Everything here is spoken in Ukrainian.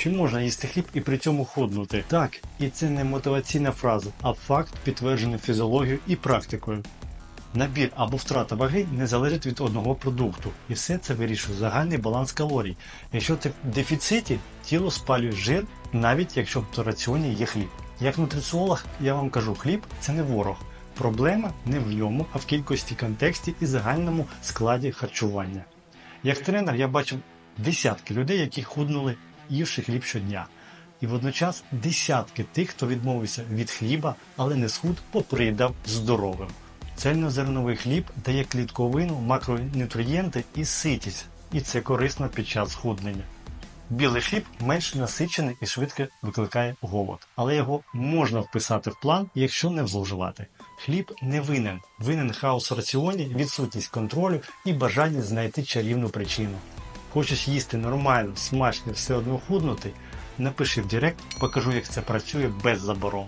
Чи можна їсти хліб і при цьому худнути? Так, і це не мотиваційна фраза, а факт, підтверджений фізіологією і практикою. Набір або втрата ваги не залежить від одного продукту, і все це вирішує загальний баланс калорій. Якщо ти в дефіциті, тіло спалює жир, навіть якщо в раціоні є хліб. Як нутриціолог, я вам кажу, хліб це не ворог. Проблема не в ньому, а в кількості контексті і загальному складі харчування. Як тренер я бачив десятки людей, які худнули, ївши хліб щодня. І водночас десятки тих, хто відмовився від хліба, але не схуд, попридав здоровим. Цельнозерновий хліб дає клітковину, макронутрієнти і ситість, і це корисно під час схуднення. Білий хліб менш насичений і швидко викликає голод, але його можна вписати в план, якщо не зловживати. Хліб не винен. Винен хаос в раціоні, відсутність контролю і бажання знайти чарівну причину. Хочеш їсти нормально, смачно, все одно худнути? Напиши в Директ, покажу, як це працює без заборон.